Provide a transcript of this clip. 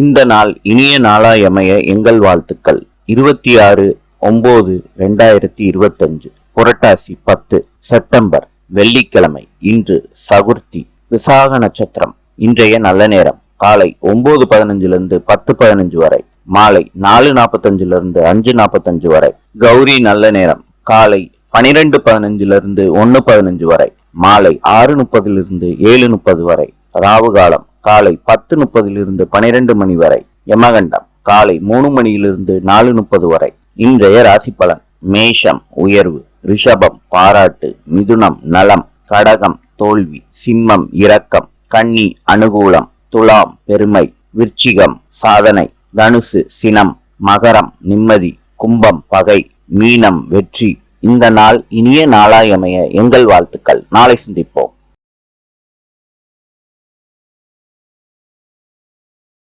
இந்த நாள் இனிய நாளாய் அமைய எங்கள் வாழ்த்துக்கள். இருபத்தி ஆறு ஒன்பது ரெண்டாயிரத்தி இருபத்தஞ்சு புரட்டாசி பத்து செப்டம்பர் வெள்ளிக்கிழமை இன்று சகுர்த்தி விசாக நட்சத்திரம் இன்றைய நல்ல நேரம். காலை ஒன்பது பதினஞ்சிலிருந்து பத்து பதினஞ்சு வரை மாலை நாலு நாற்பத்தஞ்சிலிருந்து அஞ்சு நாற்பத்தஞ்சு வரை கௌரி நல்ல நேரம். காலை பனிரெண்டு பதினஞ்சிலிருந்து ஒன்று பதினஞ்சு வரை மாலை ஆறு முப்பதிலிருந்து ஏழு முப்பது வரை ராவு காலம். காலை பத்து முப்பதிலிருந்து பனிரெண்டு மணி வரை. யமகண்டம் காலை மூணு மணியிலிருந்து நாலு முப்பது வரை. இன்றைய ராசி பலன் மேஷம் உயர்வு ரிஷபம் பாராட்டு மிதுனம் நலம் கடகம் தோல்வி சிம்மம் இரக்கம் கன்னி அனுகூலம் துலாம் பெருமை விருச்சிகம் சாதனை தனுசு சினம் மகரம் நிம்மதி கும்பம் பகை மீனம் வெற்றி. இந்த நாள் இனிய நாளாயமைய எங்கள் வாழ்த்துக்கள். நாளை சந்திப்போம்.